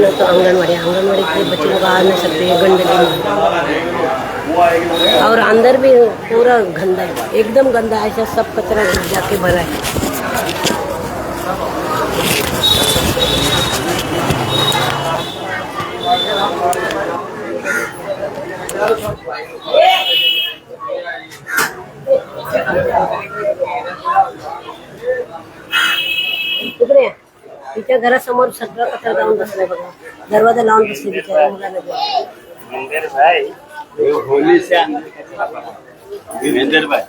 ना तो आंगनवाड़ी आंगनवाड़ी के बच्चे लोग आ नहीं सकते गंदगी में और अंदर भी पूरा गंदा है, एकदम गंदा है, ऐसा सब कचरा जाके भरा है। इकडे तिच्या घरासमोर सगळं कचरा जाऊन बसलाय बघा. दरवाज़ा लावून बसले. मंदिर भाई ये होली से अंदर कचरा पड़ा वीरेंद्र भाई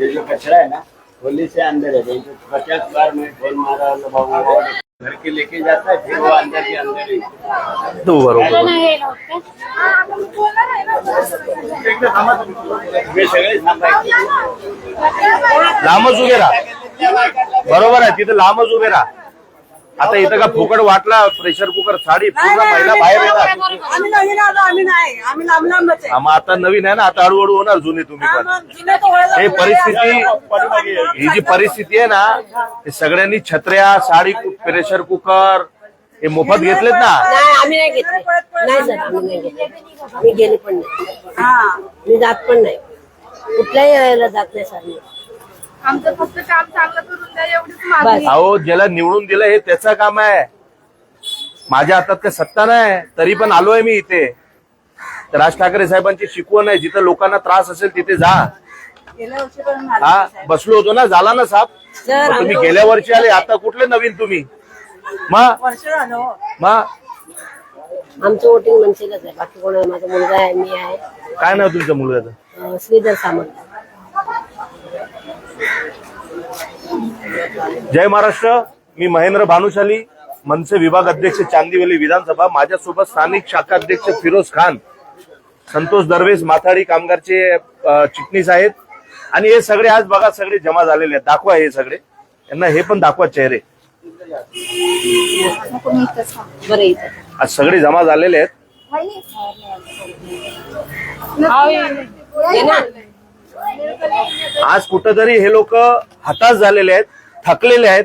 ये जो कचरा है ना होली से अंदर है पचास बार में फ़ोन मारा घर के लेके जाता है फिर वो अंदर के अंदर ही तू बरोबर लांबच उभे राहा. बरोबर आहे तिथे लांबच उभे राहा. आता इथं का फुकट वाटला प्रेशर कुकर साडी पूर्ण महिला बाहेर येणार. आम्ही नवीन आलो आम्ही नाही. आम्ही लांब लांबच आहे आता नवीन आहे ना आता हळूहळू होणार जुने तुम्ही हा, पण. हे परिस्थिती ही जी परिस्थिती आहे ना हे सगळ्यांनी छत्र्या साडी प्रेशर कुकर हे मोफत घेतलेत ना? नाही आम्ही नाही घेतले. नाही सर आम्ही नाही घेतले. मी गेली पण नाही. मी जात पण नाही. कुठल्याही वेळेला जात नाही सर मी. आमचं फक्त काम चांगलं करून द्या एवढीच मागणी बस. अहो ज्याला निवडून दिलं हे त्याचं काम आहे. माझ्या हातात काही सत्ता नाही तरी पण आलोय मी इथे. तर राज ठाकरे साहेबांची शिकवण आहे जिथं लोकांना त्रास असेल तिथे जा. गेल्या वर्षीपर्यंत आले हा साहेब. बसलो होतो ना झाला ना साप? मग तुम्ही गेल्या वर्षी आले आता कुठले नवीन तुम्ही? वर्ष झालं हो. मग आमचं वोटिंग मनसेलाच आहे बाकी कोण आहे? माझा मुलगा आहे मी आहे. काय नाव तुमच्या मुलगाचं अं, श्रीधर सामंत. जय महाराष्ट्र. मी महेंद्र भानुशाली मनसे विभाग अध्यक्ष चांदिवली विधानसभा. माझ्यासोबत स्थानिक शाखा अध्यक्ष फिरोज खान संतोष दरवेस माथाडी कामगारचे चिटणीस आहेत. आणि हे सगळे आज बघा सगळे जमा झालेले आहेत. दाखवा हे सगळे. यांना हे पण दाखवा चेहरे. आज सगळे जमा झालेले आहेत. आज कुठंतरी हे लोक हताश झालेले आहेत थकलेले आहेत.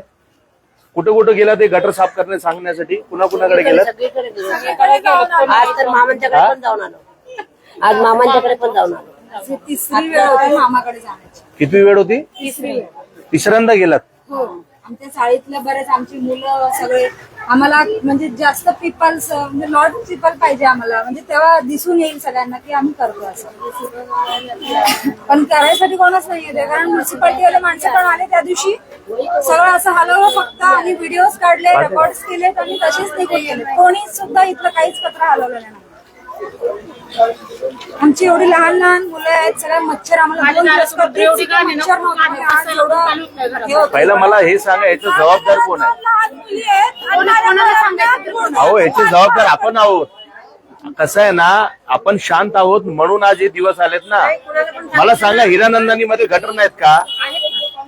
कुठं कुठं गेला ते गटर साफ करणे सांगण्यासाठी कुणा कुणाकडे गेलं. आज तर मामांच्याकडे पण जाऊन आलो. आज मामांच्याकडे पण जाऊन आलो. तिसरी वेळ होती मामाकडे जाण्याची. किती वेळ होती? तिसऱ्यांदा गेलात? हो. आमच्या शाळेतले बरेच आमची मुलं सगळे आम्हाला म्हणजे जास्त पीपल्स म्हणजे लॉट पीपल पाहिजे आम्हाला. म्हणजे तेव्हा दिसून येईल सगळ्यांना की आम्ही करतो असं. पण करायसाठी कोणच नाही येते कारण म्युन्सिपाल्टीवाले माणसं पण आले त्या दिवशी. सगळं असं हलवलं फक्त आणि व्हिडिओज काढले रेकॉर्ड केलेत आणि तसेच निघून गेले. कोणी सुद्धा इथलं काहीच पत्र हलवलेलं नाही. आमची एवढी लहान लहान मुलं आहेत सगळ्या मच्छर आम्हाला दोन दिवस कधीच मच्छर नव्हते. आणि आज एवढं हे होतं. पहिलं मला हे सांगा याचं जबाबदार कोण आहे? लहान मुली आहेत आणि कोणाला सांगायचं कोण? अहो याचे जबाबदार आपण आहोत. कसं आहे ना आपण शांत आहोत म्हणून आज हे दिवस आलेत ना. मला सांगा हिरानंदानी मध्ये गटर नाहीत का?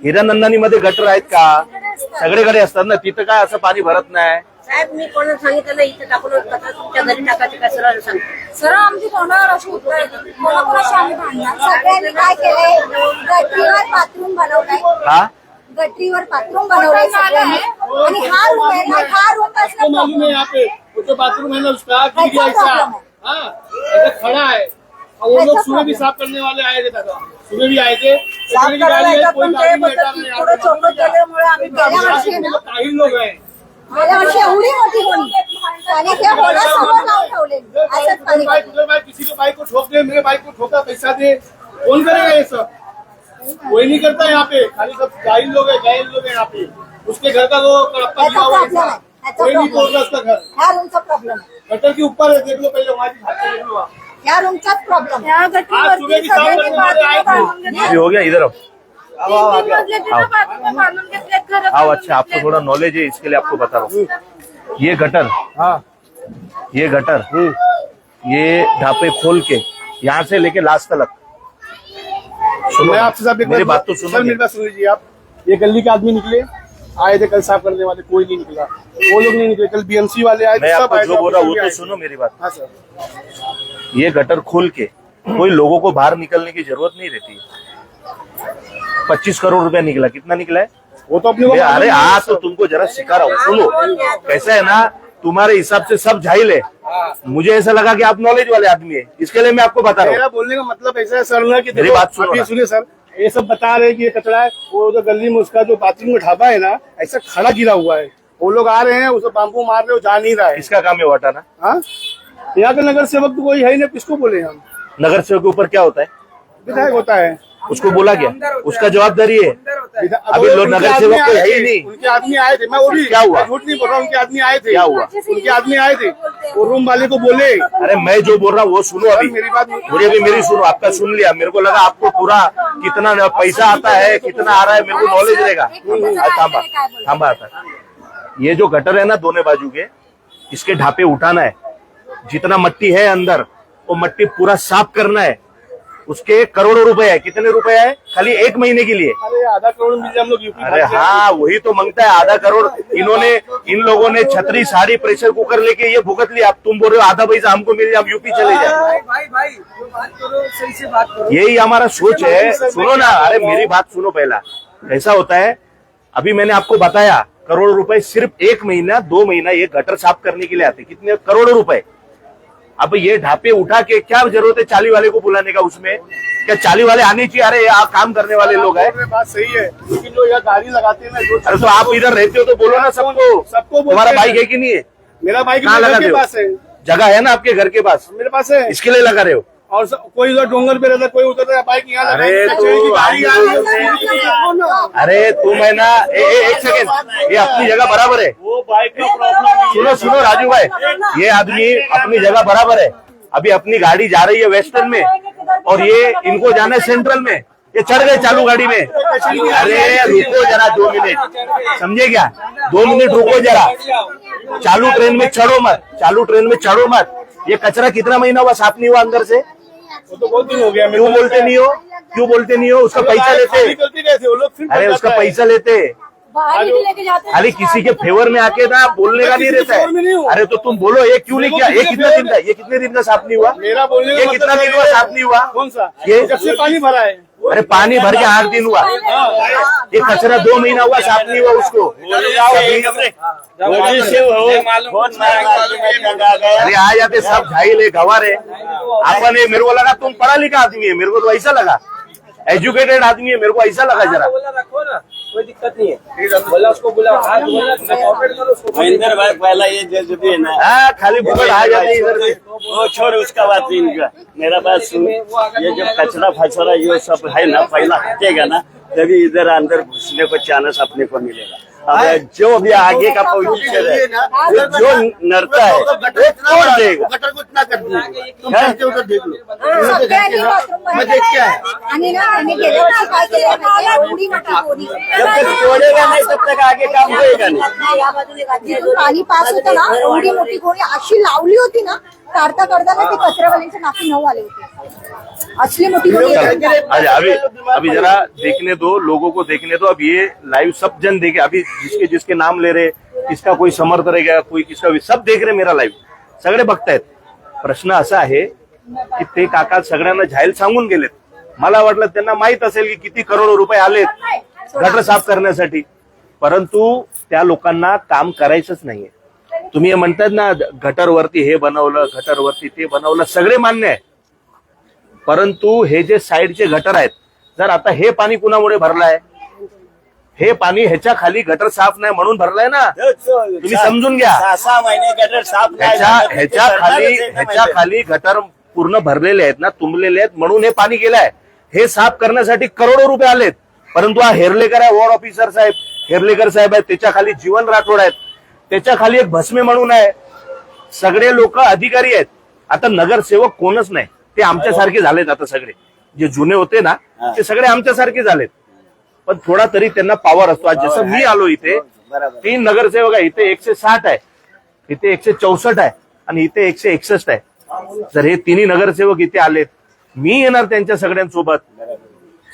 हिरानंदानी मध्ये गटर आहेत का? सगळीकडे असतात ना तिथं काय असं पाणी भरत नाही? साहेब मी कोणाला सांगितलं नाही इथं टाकून कचरा तुमच्या घरी टाकायचं काय? सरळ सांगतो सरळ आमची तोंडावर अशी उत्तर कोणाकोणाशी आम्ही भांडणार? सगळ्यांनी काय केलंय? गटरीवर बाथरूम बनवलंय. हा? गटरीवर बाथरूम बनवलंय सगळ्यांनी. आणि हा रूम आहे ना हा रूम आपको मालूम है यहाँ पे. वो जो बाथरूम है ना उसका गिर गया ऐसा ऐसा प्रॉब्लम है। ऐसा खड़ा है और वो लोग सुबह भी साफ़ करने वाले आए थे दादा. सुबह भी आए थे. साफ़ करायला है, येतात पण ते नहीं की थोडं छोटं केल्यामुळे आम्ही गेल्या वर्षी ना काही लोग हैं. गेल्या वर्षी एवढी मोठी होणी आणि होणं समोर ठेवलेली. असंच पाणी. बाइक उधर बाइक किसी के बाइक को ठोक दे मेरे बाइक को ठोका पैसा दे. कौन करेगा ये सब कोई नहीं करता यहाँ पे. खाली सब जाहिल लोग हैं जाहिल लोग हैं यहाँ पे. उसके घर का वो कड़प्पा दिया हुआ है कोई नहीं तोड़ रहा उसका घर. ह्या रूमचा प्रॉब्लेम गटर के ऊपर है देख लो पहले वहाँ की हाथ देख लो। ह्या रूमचाच प्रॉब्लेम गटरीवरती हो गया इधर आओ आओ अच्छा आपको थोड़ा नॉलेज है इसके लिए आपको बता रहा हूँ। ये गटर हाँ। ये गटर ये ढापे खोल के यहाँ से लेके लास्ट तक सुनो आपसे साहब मेरी बात तो सुनो मेरी बात सुन लीजिए आप ये गली के आदमी निकले आए थे कल साफ़ करने वाले कोई नहीं निकला। वो लोग नहीं निकले कल बीएमसी वाले आए मैं सब आपको आए जो बोल रहा हूँ वो तो सुनो मेरी बात। हाँ सर। ये गटर खोल के कोई लोगों को बाहर निकलने की ज़रूरत नहीं रहती। पच्चीस करोड़ रुपया निकला। कितना निकला है? वो तो अपने अरे हाँ। तो तुमको जरा सिखा रहा हूँ सुनो। कैसा है ना तुम्हारे हिसाब से सब जाहिल है। मुझे ऐसा लगा कि आप नॉलेज वाले आदमी है। इसके लिए मैं आपको बता रहा मेरा हूँ बोलने का मतलब ऐसा है सर ना कि मेरी बात। सुनिए सर ये सब बता रहे कि ये कचरा है वो जो गली में उसका जो बाथरूम में ढाबा है ना ऐसा खड़ा गिरा हुआ है। वो लोग आ रहे हैं उसे बाम्बू मार रहे हो जा नहीं रहा है। इसका काम है हटाना? हाँ? यहाँ का नगर सेवक तो कोई है ही नहीं किसको बोले हम? नगर सेवक के ऊपर क्या होता है? विधायक होता है। उसको बोला गया उसका जवाबदारी है? अभी लोग नगर आदमी सेवक तो है ही नहीं। उनके आदमी आए थे। मैं वो भी क्या हुआ? झूठ नहीं बोल रहा उनके आदमी आए थे। क्या हुआ? उनके आदमी आए थे। वो रूम वाले को बोले। अरे मैं जो बोल रहा हूँ वो सुनो अभी। मेरी बात मुझे भी मेरी सुनो आपका सुन लिया। मेरे को लगा आपको पूरा कितना पैसा आता है कितना आ रहा है मेरे को नॉलेज रहेगा। हाँ, थांबा थांबा आता ये जो गटर है ना दोनों बाजू के इसके ढापे उठाना है। जितना मट्टी है अंदर वो मट्टी पूरा साफ़ करना है। उसके करोड़ों रुपए है। कितने रुपए है? खाली एक महीने के लिए। अरे आधा करोड़ मिल हम लोग यूपी अरे हाँ वही तो माँगता है आधा करोड़। इन्होंने इन लोगों ने छतरी साड़ी प्रेशर कुकर लेके ये भुगत लिया। अब तुम बोल रहे हो आधा पैसा हमको मिल जाए हम यूपी चले जाए भाई भाई जो बात करो सही से बात करो। यही हमारा सोच है। सुनो ना अरे मेरी बात सुनो पहला। ऐसा होता है अभी मैंने आपको बताया करोड़ रुपए सिर्फ़ एक महीना दो महीना ये गटर साफ़ करने के लिए आते कितने? करोड़ों रुपए। अब ये ढापे उठा के क्या जरूरत है चाली वाले को बुलाने का उसमें? क्या चाली वाले आने चाहिए? अरे यहाँ काम करने वाले लोग हैं। बात सही है। लेकिन जो यहाँ गाड़ी लगाते हैं ना जो अरे तो आप इधर रहते हो तो बोलो ना सबको। सबको तुम्हारा। बाइक है कि नहीं है? मेरा बाइक कहाँ लगाते के हो? पास है। जगह है ना आपके घर के पास? मेरे पास है। इसके लिए लगा रहे हो? और कोई उधर डोंगर पे रहता कोई उधर बाइक यहाँ अरे तो है। अरे तुम है ना एक सेकेंड ये अपनी जगह बराबर है। वो बाइक का प्रॉब्लम सुनो सुनो राजू भाई। ये आदमी अपनी जगह बराबर है। अभी अपनी गाड़ी जा रही है वेस्टर्न में और ये इनको जाना है सेंट्रल में। ये चढ़ गए चालू गाड़ी में। अरे रुको जरा दो मिनट। समझे क्या? दो मिनट रुको जरा। चालू ट्रेन में चढ़ो मत। चालू ट्रेन में चढ़ो मत। ये कचरा कितना महीना हुआ साफ़ नहीं हुआ अंदर से? वो तो बहुत दिन हो गया क्यों को बोलते नहीं हो? क्यों बोलते नहीं हो? उसका पैसा लेते। वो लोग अरे उसका। पैसा लेते। बाहर ही नहीं लेके जाते खाली किसी के फेवर में आके ना बोलने का नहीं के रहता है। अरे तो तुम बोलो ये क्यों नहीं किया? को ये कितना के दिन का ये कितने दिन का साफ नहीं हुआ? मेरा बोलने ये का कितना दिन हुआ है- साफ नहीं हुआ? कौन सा? ये जब से पानी भरा है। अरे पानी भर के आठ दिन हुआ। ये कचरा दो महीना हुआ साफ़ नहीं हुआ उसको। हो। अरे आ जाते सब घाई ले गवार है। अपन है मेरे को लगा तुम पढ़ा लिखा आदमी है मेरे को तो ऐसा लगा। एजुकेटेड आदमी है मेरे को ऐसा लगा जरा। बोला रखो ना। कोई दिक्कत नहीं है। बोला उसको बोला हाथ बोला कॉपरेट करो उसको महेंद्र भाई पहला ये जो जो भी है ना हाँ खाली बुकट आ जाते हैं इधर वो छोड़ उसका बात इनका मेरा बात सुन ये जो कचरा फचरा ये सब है ना पहला हटेगा ना तभी इधर अंदर घुसने को चांस अपने को मिलेगा। जो भी आगे का पोजीशन है जो नरता है वो तोड़ देगा। गटर को इतना कर है? जब तक तोड़ेगा नहीं तब तक आगे काम होएगा नहीं। पाणी पास होतं ना एवढी मोठी गोणी अशी लावली होती ना काढता काढताना ते कचरावाल्यांच्या नाकी नऊ आले होते. असली मोठी. अरे अभी अभी जरा देखने दो लोगों को देखने दो। अब ये लाइव सब जन देखे अभी जिसके जिसके नाम ले रहे किसका कोई समर्थ रहेगा कोई किसका भी सब देख रहे मेरा लाईव्ह सगळे बघतायत. प्रश्न असा आहे की ते काका सगळ्यांना जाहीर सांगून गेलेत. मला वाटलं त्यांना माहीत असेल की किती करोड रुपये आलेत गटर साफ करण्यासाठी. परंतु त्या लोकांना काम करायचंच नाहीये. तुम्ही हे म्हणतात ना गटरवरती हे बनवलं गटरवरती ते बनवलं सगळे मान्य आहे. परंतु हे जे साईडचे गटर आहेत जर आता हे पाणी कुणामुळे भरलंय? हे पाणी ह्याच्या खाली गटर साफ नाही म्हणून भरलंय ना? तुम्ही समजून घ्या. सहा महिने गटर साफ नाही ह्याच्या खाली एक ह्याच्या. खाली गटर पूर्ण भरलेले आहेत ना तुंबलेले आहेत म्हणून हे पाणी गेलंय. हे साफ करण्यासाठी करोडो रुपये आलेत. परंतु हा हेर्लेकर आहे वॉर्ड ऑफिसर साहेब. हेर्लेकर साहेब आहेत त्याच्याखाली जीवन राठोड आहेत. त्याच्याखाली एक भस्मे म्हणून आहे. सगळे लोक अधिकारी आहेत. आता नगरसेवक कोणच नाही. ते आमच्यासारखे झालेत आता सगळे. जे जुने होते ना ते सगळे आमच्यासारखे झालेत. पण थोडा तरी त्यांना पॉवर असतो. आज जसं मी आलो इथे बरोबर. तीन नगरसेवक आहे. इथे एकशे साठ आहे. इथे एकशे चौसष्ट आहे. आणि इथे एकशे एकसष्ट आहे. जर हे तिन्ही नगरसेवक इथे आलेत मी येणार त्यांच्या सगळ्यांसोबत.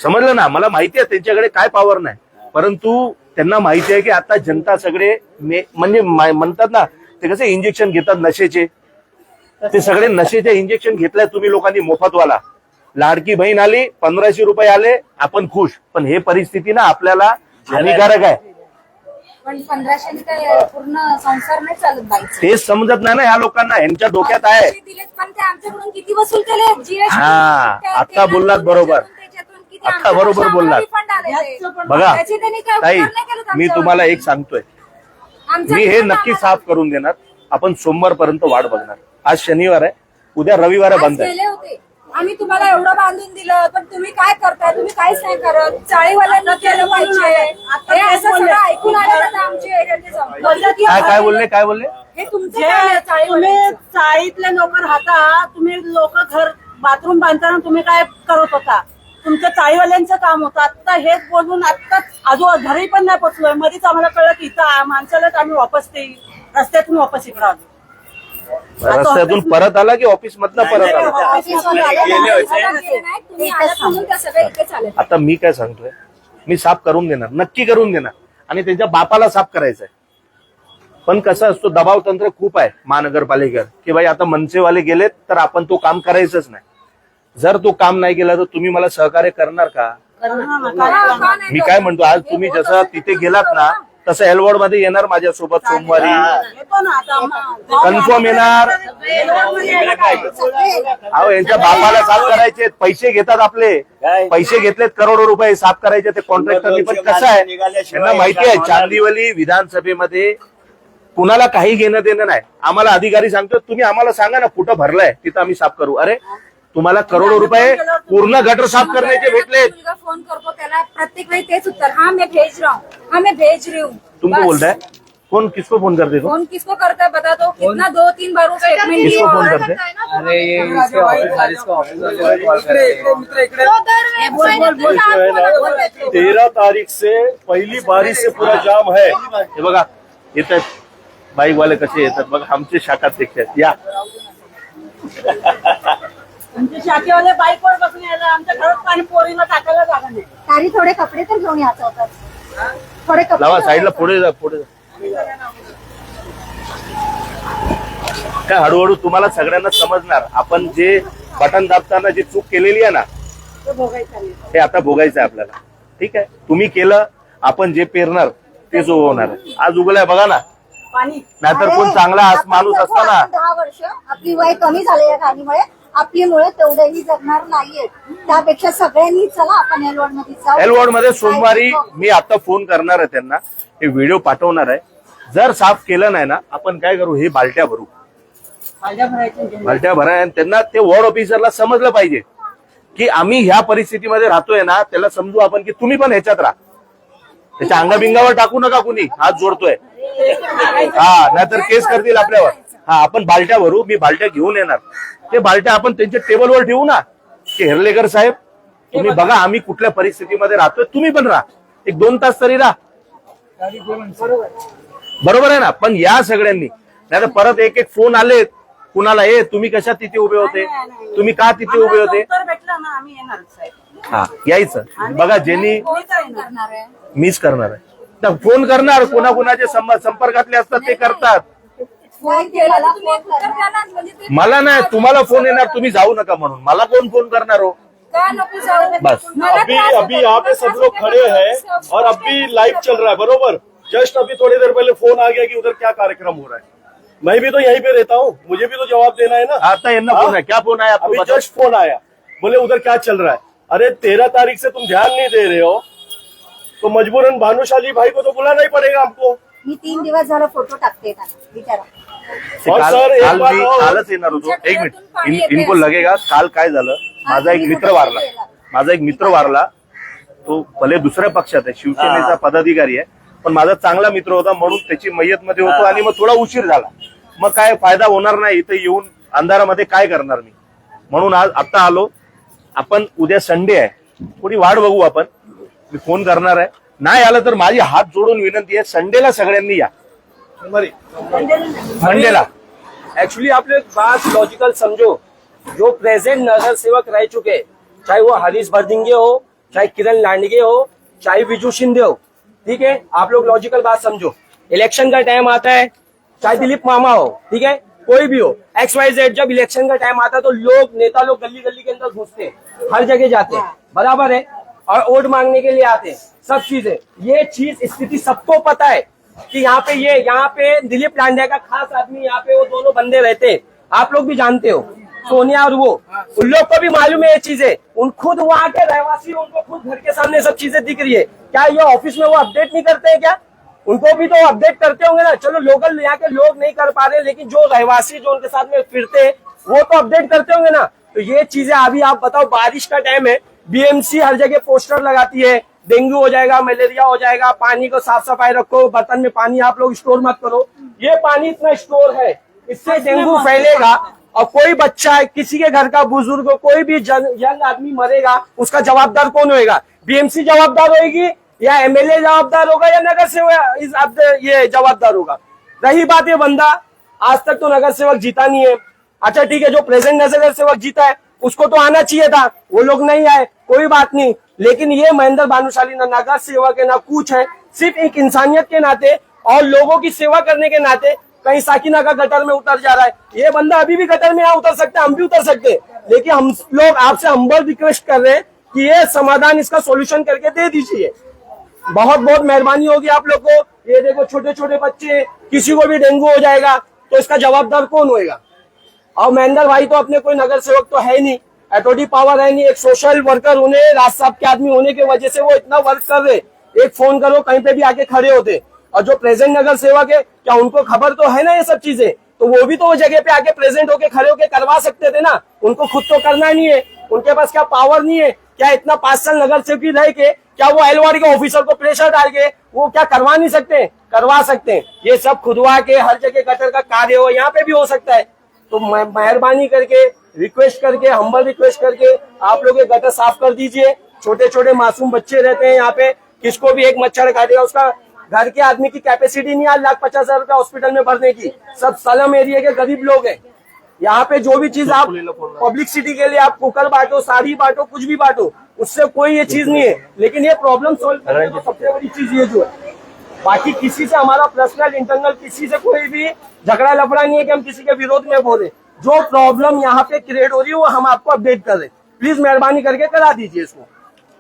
समजलं ना? मला माहिती आहे त्यांच्याकडे काय पॉवर नाही. परंतु त्यांना माहिती आहे की आता जनता सगळे म्हणजे म्हणतात ना ते कसे इंजेक्शन घेतात नशेचे. ते सगळे नशेचे इंजेक्शन घेतलंय तुम्ही लोकांनी मोफतवाला. लाडकी बहीण आली पंधराशे रुपये आले आपण खुश. पण हे परिस्थिती ना आपल्याला हानिकारक आहे. पण पंधराशे काय पूर्ण संसार नाही चालत बाईचा. तेच समजत नाही ना या लोकांना यांच्या डोक्यात आहे. पैसे दिलेत पण ते आमच्याकडून किती वसूल केले? जीएसटी हा, आता बोललात बरोबर. आता बरोबर बोललात. बघा त्याची त्यांनी काय ताई मी. तुम्हाला एक सांगतोय. मी हे नक्की साफ करून देणार. आपण सोमवारपर्यंत वाट बघणार. आज शनिवार आहे. उद्या रविवार बंद आहे. आम्ही तुम्हाला एवढं बांधून दिलं पण तुम्ही काय करताय? तुम्ही काहीच नाही करत. चाळीवाल्यांना केलं पाहिजे. हे असं ऐकून आलं आमचे काय काय बोलले? काय बोलले? हे तुमचं? चाळीतले लोक राहता तुम्ही लोक घर बाथरूम बांधताना तुम्ही काय करत होता? तुमचं चाळीवाल्यांचं काम होतं. आता हेच बोलून आत्ताच आजू घरी पण नाही पोचलोय. मध्येच आम्हाला कळलं की इथं आ- माणसालाच आम्ही वापस ते रस्त्यातून वापस इकडं आलो. रस्त्यातून परत आला की ऑफिस मधनं परत आले? आता मी काय सांगतोय? मी साफ करून देणार. नक्की करून देणार. आणि त्यांच्या बापाला साफ करायचंय. पण कसं असतो दबाव तंत्र खूप आहे महानगरपालिकेवर. की भाई आता मनसेवाले गेलेत तर आपण तो काम करायचंच नाही. जर तो काम नाही केला तर तुम्ही मला सहकार्य करणार का? मी? काय म्हणतो आज तुम्ही जसं तिथे गेलात ना तसं एलवॉर्डमध्ये येणार माझ्यासोबत सोमवारी. कन्फर्म येणार. अहो यांच्या बापाला साफ करायचे पैसे घेतात आपले? पैसे घेतलेत करोडो रुपये साफ करायचे ते कॉन्ट्रॅक्टरनी पण कसं आहे त्यांना माहिती आहे चांदीवली विधानसभेमध्ये कुणाला काही घेणं देणं नाही. आम्हाला अधिकारी सांगतो तुम्ही आम्हाला सांगा ना कुठं भरलंय तिथं आम्ही साफ करू. अरे तुम्हाला करोडो रुपये पूर्ण गटर साफ़ करण्याचे भेटलेत. मुलगा फ़ोन करतो त्याला. प्रत्येक वेळी तेच उत्तर. हा मैं भेज रहा हूँ. हाँ मैं भेज रही हूँ. तुमको बस. बोलताय कौन किसको फ़ोन करते तो फ़ोन किसको करता है बता दो? कितना? दो तीन बार किसको फ़ोन करते? अरे ये इसके ऑफ़िस वाले इसको ऑफ़िस वाले कॉल कर रहे हैं। बोल बोल बोल तेरह तारीख से पहली बारिश से पूरा जाम है। हे बघा येत आहेत वाले कसे येतात बघा आमचे शाखाध्यक्ष आहेत या. आमचे शाखेवाले बाईकवर बसून यायला आमच्या घरात पाणी पोरीला टाकायला जागा नाही. तारी थोडे कपडे तर घेऊन यायचं होतं थोडे कपडे लावा साईडला पुढे जा पुढे जा. काय हळूहळू तुम्हाला सगळ्यांना समजणार. आपण जे बटन दाबताना जी चूक केलेली आहे ना ते भोगायचं नाही ते आता भोगायचं आहे आपल्याला. ठीक आहे? तुम्ही केलं आपण जे पेरणार तेच उगवणार आहे. आज उगलाय बघा ना. पाणी. नाहीतर कोण चांगला आज माणूस असता ना दहा वर्ष आपली वय कमी झाली या गाडीमुळे. आपली मुळे तेवढेही जगणार नाहीयेत. त्यापेक्षा सगळ्यांनी चला आपण एलवॉर्डमध्ये जाऊ. एलवॉर्डमध्ये सोमवारी मी आता फोन करणार आहे त्यांना. हे व्हिडिओ पाठवणार आहे. जर साफ केलं नाही ना आपण काय करू? हे बालट्या भरू. बालट्या भरा. आणि त्यांना ते वॉर्ड ऑफिसरला समजलं पाहिजे की आम्ही ह्या परिस्थितीमध्ये राहतोय ना त्याला समजू आपण की तुम्ही पण ह्याच्यात राहा. त्याच्या अंगाबिंगावर टाकू नका कुणी. हात जोडतोय. हा नाहीतर केस करतील आपल्यावर. हा आपण बालट्या भरू. मी बालट्या घेऊन येणार. ते बालट्या आपण त्यांच्या टेबलवर ठेवू ना. की हेरलेकर साहेब तुम्ही बघा. आम्ही कुठल्या परिस्थितीमध्ये राहतोय. तुम्ही पण राहा. एक दोन तास तरी राहा. बरोबर आहे ना? पण या सगळ्यांनी. नाही परत एक एक फोन आलेत कुणाला ए तुम्ही कशा तिथे उभे होते? तुम्ही का तिथे उभे होते? हा यायचं. बघा ज्यांनी मी तर येणार. करणार आहे. फोन करणार कोणाकोणाचे संपर्कातले असतात ते करतात. फ़ोन केला तर तुम्ही उत्तर द्या ना, म्हणजे ते- मला नाही तुम्हाला फ़ोन येणार तुम्ही जाऊ नका म्हणून. मला कोण फ़ोन करणार हो? का नको जाऊ? बस. मला अभी त्रास होतो. अभी यहाँ पे सब लोग खड़े हैं और अभी लाइव चल रहा है बरोबर? जस्ट अभी थोड़ी देर पहले फ़ोन आ गया कि उधर क्या कार्यक्रम हो रहा है। मैं भी तो यहीं पे रहता हूँ मुझे भी तो जवाब देना है ना। आता यांना फ़ोन आहे क्या फ़ोन आहे अभी बताओ? जस्ट फ़ोन आया। बोले उधर क्या चल रहा है? अरे तेरह तारीख से तुम ध्यान नहीं दे रहे हो। तो मजबूरन भानुशाली भाई को तो बुलाना ही पड़ेगा हमको। मी तीन दिवस झालं फ़ोटो टाकते त्यांना विचारा काल मी. कालच येणार होतो. एक मिनिट. इन- इनको. लगेगा. काल काय झालं? माझा एक मित्र वारला? माझा एक मित्र वारला. तो भले दुसऱ्या पक्षात आहे शिवसेनेचा पदाधिकारी आहे पण माझा चांगला मित्र होता म्हणून त्याची मयत मध्ये होतो आणि मग थोडा उशीर झाला. मग काय फायदा होणार नाही इथे येऊन अंधारामध्ये काय करणार मी? म्हणून आज आता आलो. आपण उद्या संडे आहे. थोडी वाट बघू आपण. मी फोन करणार आहे. नाही आलं तर माझी हात जोडून विनंती आहे संडेला सगळ्यांनी या. संडेला एक्चुअली आप लोग बात लॉजिकल समझो। जो प्रेजेंट नगर सेवक रह चुके हैं, चाहे वो हरीश भरदिंगे हो चाहे किरण लांडगे हो चाहे विजू शिंदे हो ठीक है? आप लोग लॉजिकल बात समझो। इलेक्शन का टाइम आता है चाहे दिलीप मामा हो ठीक है? कोई भी हो एक्स वाई जेड जब इलेक्शन का टाइम आता है तो लोग नेता लोग गली गली के अंदर घुसते हैं। हर जगह जाते हैं। बराबर है? और वोट मांगने के लिए आते हैं। सब चीज़ें। ये चीज़ स्थिति सबको पता है। कि यहाँ पे ये, यहाँ पे दिलीप लांडे का खास आदमी, यहाँ पे वो दोनों बंदे रहते हैं। आप लोग भी जानते हो, सोनिया और वो। उन लोग को भी मालूम है ये चीज़ें। उन खुद वहाँ के रहवासी, उनको खुद घर के सामने सब चीज़ें दिख रही है। क्या ये ऑफ़िस में वो अपडेट नहीं करते हैं क्या? उनको भी तो अपडेट करते होंगे ना। चलो लोकल यहाँ के लोग नहीं कर पा रहे, लेकिन जो रहवासी जो उनके साथ में फिरते हैं, वो तो अपडेट करते होंगे ना। तो ये चीज़ें अभी आप बताओ, बारिश का टाइम है। बीएमसी हर जगह पोस्टर लगाती है। डेंगू हो जाएगा मलेरिया हो जाएगा पानी को साफ़ सफ़ाई रखो बर्तन में पानी आप लोग स्टोर मत करो। ये पानी इतना स्टोर है इससे डेंगू फैलेगा और कोई बच्चा है किसी के घर का बुज़ुर्ग कोई भी जन यंग आदमी मरेगा उसका जवाबदार कौन होएगा? बीएमसी जवाबदार होगी या एमएलए जवाबदार होगा या नगर सेवक इस ये जवाबदार होगा? रही बात ये बंदा आज तक तो नगर सेवक जीता नहीं है। अच्छा ठीक है जो प्रेजेंट नगर सेवक जीता है उसको तो आना चाहिए था वो लोग नहीं आए कोई बात नहीं। लेकिन ये महेंद्र भानुशाली ना नगर सेवक है ना कुछ है, सिर्फ़ एक इंसानियत के नाते और लोगों की सेवा करने के नाते कहीं साकिना का गटर में उतर जा रहा है। ये बंदा अभी भी गटर में यहाँ उतर सकता है, हम भी उतर सकते हैं। लेकिन हम लोग आपसे हम्बल रिक्वेस्ट कर रहे हैं कि ये समाधान इसका सोल्यूशन करके दे दीजिए। बहुत बहुत मेहरबानी होगी आप लोग को। ये देखो छोटे छोटे बच्चे, किसी को भी डेंगू हो जाएगा तो इसका जवाबदार कौन होएगा? और महेंद्र भाई तो अपने कोई नगर सेवक तो है नहीं। अथॉरिटी पावर है नहीं एक सोशल वर्कर होने, राज साहब के आदमी होने की वजह से वो इतना वर्क कर रहे। एक फ़ोन करो, कहीं पे भी आके खड़े होते। और जो प्रेजेंट नगर सेवक है, क्या उनको खबर तो है ना ये सब चीज़ें? तो वो भी तो वो जगह पे आके प्रेजेंट होके खड़े होके करवा सकते थे ना। उनको खुद तो करना नहीं है। उनके पास क्या पावर नहीं है? क्या इतना पाँच साल नगर सेवकी रह के, क्या वो एलवाड़ी के ऑफिसर को प्रेशर डाल के वो क्या करवा नहीं सकते? करवा सकते हैं। ये सब खुदवा के हर जगह गटर का कार्य हो, यहाँ पे भी हो सकता है। तो मेहरबानी करके रिक्वेस्ट करके हम्बल रिक्वेस्ट करके आप लोग ये गटर साफ़ कर दीजिए। छोटे छोटे मासूम बच्चे रहते हैं यहाँ पे। किसको भी एक मच्छर काटेगा उसका घर के आदमी की कैपेसिटी नहीं है आज लाख पचास हज़ार रुपया हॉस्पिटल में भरने की। सब सलम एरिया के गरीब लोग हैं। यहाँ पे जो भी चीज़ आप पब्लिक सिटी के लिए आप कुकर बांटो साड़ी बांटो कुछ भी बांटो उससे कोई ये चीज़ नहीं है। लेकिन ये प्रॉब्लम सोल्व करने की सबसे बड़ी चीज़ ये जो है। बाकी किसी से हमारा पर्सनल इंटरनल किसी से कोई भी झगड़ा लफड़ा नहीं है कि हम किसी के विरोध में बोले। जो प्रॉब्लम यहाँ पे क्रिएट हो रही है, वो हम आपको अपडेट कर रहे प्लीज़ मेहरबानी करके करा दीजिए इसको।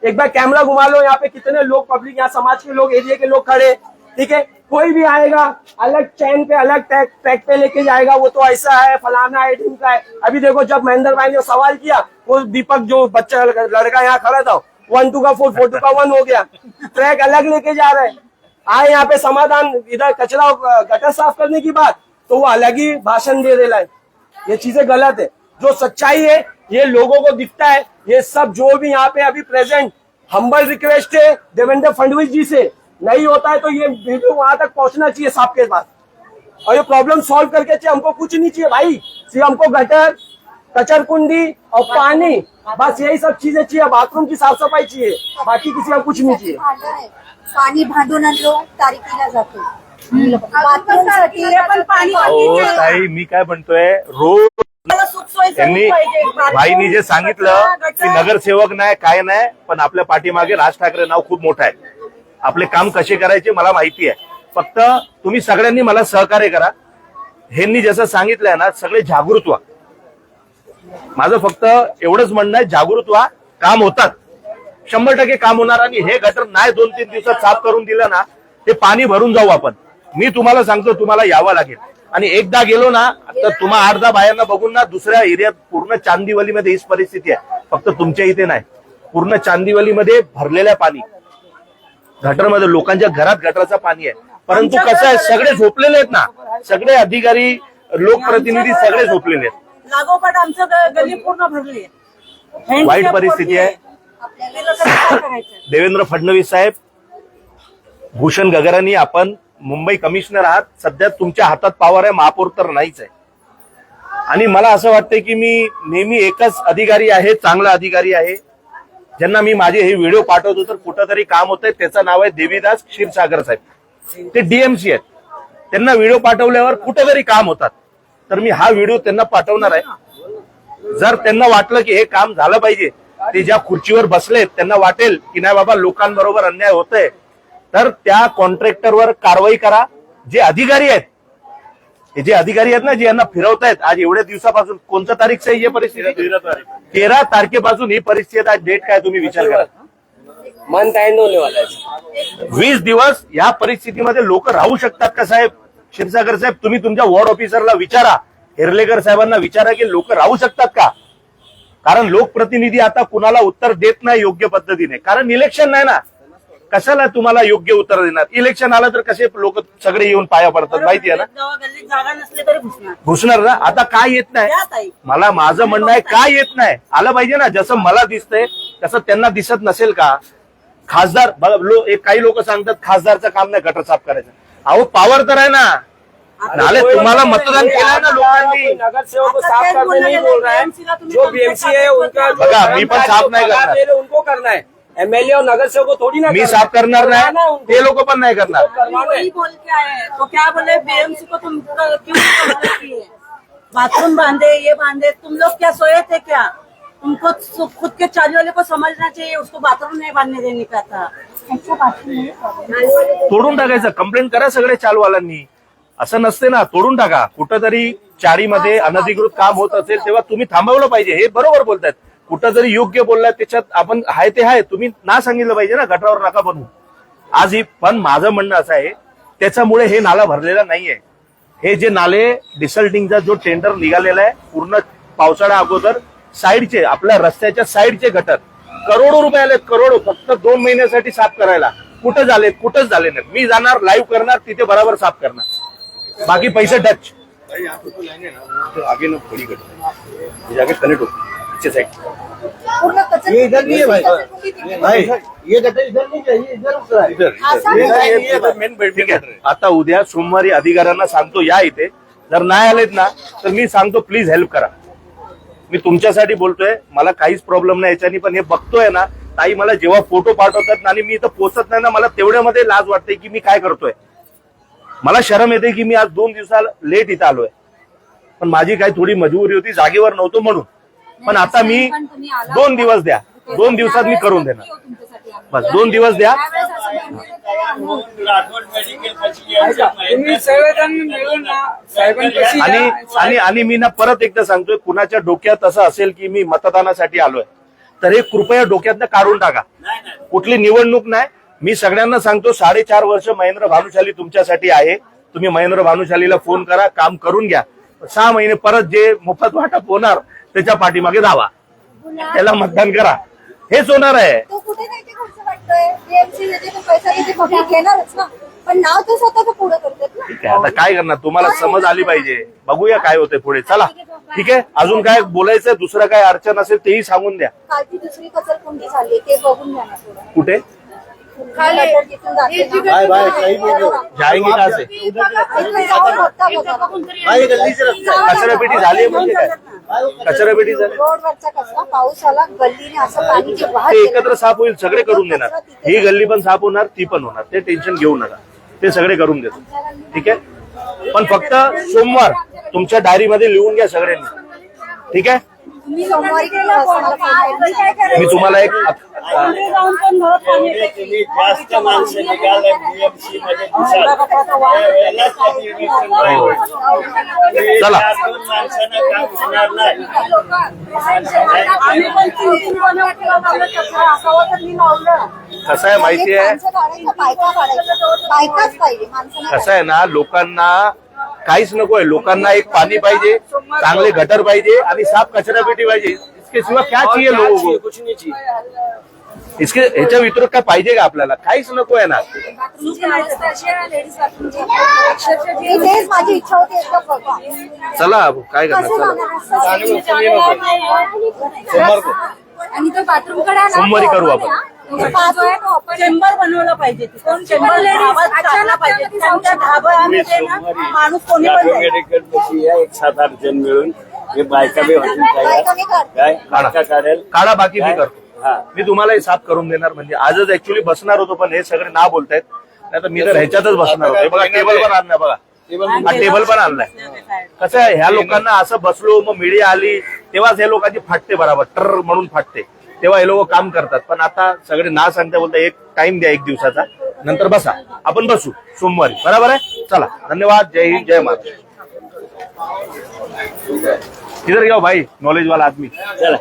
एक बार कैमरा घुमा लो, यहाँ पे कितने लोग पब्लिक यहाँ समाज के लोग एरिया के लोग खड़े ठीक है? कोई भी आएगा, अलग चैन पे, अलग ट्रैक टैग पे लेके जाएगा, वो तो ऐसा है, फलाना है ढिमका है। अभी देखो, जब महेंद्र भाई ने सवाल किया, वो दीपक जो बच्चा लड़का यहाँ खड़ा था वन टू का फोर फोर टू का वन हो गया। ट्रैक अलग लेके जा रहे हैं। आए यहाँ पे समाधान, इधर कचरा, गटर साफ़ करने की बात तो वो अलग ही भाषण दे रहे ये चीज़ें गलत है। जो सच्चाई है, ये लोगों को दिखता है। ये सब जो भी यहाँ पे अभी प्रेजेंट हम्बल रिक्वेस्ट है, देवेंद्र फडणवीस जी से। नहीं होता है तो ये वीडियो वहाँ तक पहुँचना चाहिए साहब के पास। और ये प्रॉब्लम सॉल्व करके चाहिए, हमको कुछ नहीं चाहिए भाई। सिर्फ़ हमको गटर कचर कुंडी और पानी बस यही सब चीजें चाहिए। बाथरूम की साफ सफाई चाहिए बाकी किसी का कुछ नाही चाहिए। पाणी भांडून आणलो तारीखीला जातो। हो ताई मी काय म्हणतोय रोज त्यांनी भाईनी जे सांगितलं की नगरसेवक नाही काय नाही पण आपल्या पाठीमागे राज ठाकरे नाव खूप मोठं आहे. आपले काम कसे करायचे मला माहिती आहे. फक्त तुम्ही सगळ्यांनी मला सहकार्य करा. ह्यांनी जसं सांगितलंय ना सगळे जागृत व्हा. माझं फक्त एवढंच म्हणणं आहे जागृत व्हा काम होतात. शंभर टक्के काम होणार आणि हे गटर नाही दोन तीन दिवसात साफ करून दिलं ना ते पाणी भरून जाऊ आपण. मी तुम्हाला सांगतो तुम्हाला यावं लागेल. आणि एकदा गेलो ना तर तुम्हा अर्धा बायांना बघून ना दुसऱ्या एरियात पूर्ण चांदीवलीमध्ये हीच परिस्थिती आहे. फक्त तुमच्या इथे नाही. पूर्ण चांदीवलीमध्ये भरलेल्या पाणी. गटरमध्ये लोकांच्या घरात गटराचं पाणी आहे. परंतु कसं आहे सगळे झोपलेले आहेत ना. सगळे अधिकारी लोकप्रतिनिधी सगळे झोपलेले आहेत. लागोपाठ आमचं ग- गल्ली पूर्ण भरली. आहे वाईट परिस्थिती आहे. देवेंद्र फडणवीस साहेब भूषण गगरांनी आपण मुंबई कमिशनर आहात. सध्या तुमच्या हातात पावर आहे महापौर तर नाहीच आहे. आणि मला असं वाटतंय की मी नेहमी एकच अधिकारी आहे चांगला अधिकारी आहे. ज्यांना मी माझे हे व्हिडिओ पाठवतो तर कुठंतरी काम होतंय. त्याचं नाव आहे देवीदास क्षीरसागर साहेब. ते डीएमसी आहेत. त्यांना व्हिडिओ पाठवल्यावर कुठंतरी काम होतात. तर मी हा व्हिडिओ त्यांना पाठवणार आहे. जर त्यांना वाटलं की हे काम झालं पाहिजे ते ज्या खुर्चीवर बसलेत त्यांना वाटेल की नाही बाबा लोकांबरोबर अन्याय होतोय तर त्या कॉन्ट्रॅक्टरवर कारवाई करा. जे अधिकारी आहेत हे जे अधिकारी आहेत ना जे यांना फिरवतायत आज एवढ्या दिवसापासून कोणत्या तारीख से ही परिस्थिती? तेरा तारखेपासून ही परिस्थिती आहे. आज डेट काय तुम्ही विचार करा. वाला है वीस दिवस या परिस्थितीमध्ये लोक राहू शकतात का साहेब? क्षीरसागर साहेब तुम्ही तुमच्या वॉर्ड ऑफिसरला विचारा. हेर्लेकर साहेबांना विचारा की लोक राहू शकतात का? कारण लोकप्रतिनिधी आता कुणाला उत्तर देत नाही योग्य पद्धतीने. कारण इलेक्शन नाही ना. कशाला तुम्हाला योग्य उत्तर देणार? इलेक्शन आलं तर कसे लोक सगळे येऊन पाया पडतात माहिती आहे ना? घुसणार. ना? आता काय येत नाही? मला माझं म्हणणं आहे काय येत नाही? आलं पाहिजे ना? जसं मला दिसतंय तसं त्यांना दिसत नसेल का? खासदार बघा लो- एक काही लोक सांगतात खासदारचं काम नाही गटर साफ करायचं. अहो पावर तर आहे ना. नाले तुम्हाला मतदान केलंय ना लोकांनी. नगर सेवक को साफ़ करने नहीं बोल रहा है। जो बीएमसी है उनका जो बघा, मी पण साफ़ नाही करणार. उनको करना है। एमएलए और नगर सेवक को थोड़ी ना मी करना साफ़ करणार नाही। ते लोक पण नाही करणार. है। बोल के आए हैं। तो क्या बोले बीएमसी को तुम क्यों मदद किए बाथरूम बांधे ये बांधे तुम लोग क्या सोए थे क्या? तुमको खुद के चाली वाले को समझना चाहिए उसको बाथरूम नहीं बांधने देने का था. तोडून टाकायचं. कंप्लेंट करा सगळे चालवालांनी असं नसते ना तोडून टाका. कुठंतरी चारीमध्ये अनधिकृत काम होत असेल तेव्हा तुम्ही थांबवलं पाहिजे. हे बरोबर बोलतायत. कुठं जरी योग्य बोललाय त्याच्यात आपण हाय ते हाय. तुम्ही ना सांगितलं पाहिजे ना गटावर नका बनवू आज ही पण माझं म्हणणं असं आहे त्याच्यामुळे हे नाला भरलेला नाहीये. हे जे नाले डिसल्टिंगचा जो टेंडर निघालेला आहे पूर्ण पावसाळ्या अगोदर साईडचे आपल्या रस्त्याच्या साईडचे गटर करोडो रुपये आलेत करोडो. फक्त दोन महिन्यासाठी साफ करायला. कुठं झालेत कुठंच झाले नाहीत. मी जाणार लाईव्ह करणार तिथे बरोबर साफ करणार. बाकी पैसे टच आगे ना थोड़ी गटर जाके कनेक्ट होती पीछे साइड पूर्ण कचरा ये इधर नहीं है भाई। भाई ये गटर इधर नहीं चाहिए इधर उतर रहा असा नाही. नाही, तर main ठीक आहे आता उद्या सोमवारी अधिकाऱ्यांना सांगतो या इथे. जर नाही आलेत ना तर मी सांगतो प्लीज हेल्प करा. मी तुमच्यासाठी बोलतोय मला काहीच प्रॉब्लेम नाही याच्यानी पण हे बघतोय ना ताई मला जेव्हा फोटो पाठवतात ना आणि मी इथं पोचत नाही ना मला तेवढ्यामध्ये लाज वाटते की मी काय करतोय. मला शरम येते की मी आज दोन दिवसा लेट इथं आलोय. पण माझी काही थोडी मजबुरी होती जागेवर नव्हतो म्हणून. पण आता मी दोन दिवस द्या. दोन दिवसात मी करून देणार. बस दोन दिवस द्या. आणि. आणि आणि मी ना परत एकदा सांगतोय कुणाच्या डोक्यात असं असेल की मी मतदानासाठी आलोय तर हे कृपया डोक्यातनं काढून टाका. कुठली निवडणूक नाही. मी सगळ्यांना सांगतो साडेचार वर्ष महेंद्र भानुशाली तुमच्यासाठी आहे. तुम्ही महेंद्र भानुशालीला फोन करा काम करून घ्या. सहा महिने परत जे मोफत वाटप होणार त्याच्या पाठीमागे धावा. त्याला मतदान करा. हेच होणार आहे. पैसा पब्लिक घेणारच ना. पण नाव पुढे करतात ना. ठीक आहे आता काय करणार? तुम्हाला समज आली पाहिजे. बघूया काय होतंय पुढे. चला. ठीक आहे? अजून काय बोलायचं दुसरं काय अडचण असेल तेही सांगून द्या. कालची दुसरी कचरकुंडी झाली ते बघून घ्या ना थोडं. कुठे? जिथून जाते ना. भाई भाई सही बोल. रहे हो जाएंगे का से इथे जाऊन बघता बघा. भाई गली से रखता है कचरापेटी झाली म्हणजे काय? कचरापेटी झाली. रोडवरचा कचरा पाऊस आला गल्लीने असं पाणी जे वाहत ते. एकत्र साफ होईल सगळे करून देणार. ही गल्ली पण साफ होणार ती पण होणार. ते टेन्शन घेऊ नका. ते सगळे करून देतो. ठीक आहे? पण फक्त सोमवार तुमच्या डायरीमध्ये लिहून घ्या सगळ्यांनी. ठीक आहे? सोमवारी. मी तुम्हाला एक तुम्ही जास्त माणसं निघाले बीएमसी मध्ये दिसाल त्यावेळेलाच चला. चार दोन माणसानं काम होणार नाही. आम्ही पण तीन तीन बनवून लावलं कचरा असावं तर मी लावलं. कसं आहे माहिती आहे माणसं काढायचं, बायका काढायचं. बायकाच पाहिजे माणसं नाही कसं आहे ना लोकांना काहीच नकोय. लोकांना एक पाणी पाहिजे चांगले गटर पाहिजे आणि साफ कचरापेटी पाहिजे. इसके सिवा क्या और चाहिए क्या लोगों चाहिए? को कुछ नहीं चाहिए। इसके ह्याच्या व्यतिरिक्त काय पाहिजे का आपल्याला? काहीच नको आहे ना. मी तेच माझी इच्छा होती एकदा बघा चला. काय करणार कसं चला जाणार? सोमवारी करू आपण. चेंबर बनवलं पाहिजे. तिथं चेंबर आवाज काढला पाहिजे. त्यांच्या ढाब्यामध्ये ना माणूस कोणी पण जाईल. मेडिकल पछि या एक सात आठ जण मिळून हे बायका बी काढते. काय? बायका काढेल काढा बाकी मी करतो. हा. मी तुम्हालाही साफ करून देणार. म्हणजे आजच ऍक्च्युली बसणार होतो पण हे सगळे ना बोलतायत. नाही तर मी तर ह्याच्यातच बसणार होतो. हे बघा टेबल पण आणलाय बघा. हा टेबल पण आणलाय. कसं आहे? ह्या लोकांना असं बसलो मग मीडिया आली तेव्हाच हे लोकांची फाटते बरोबर. टर म्हणून फाटते. तेव्हा हे लोक काम करतात. पण आता सगळे ना सांगता बोलता एक टाइम द्या एक दिवसाचा. नंतर बसा. आपण बसू. सोमवारी. बरोबर आहे? चला. धन्यवाद. जय हिंद जय महाराज किधर गया हो भाई? नॉलेज वाला आदमी. चला.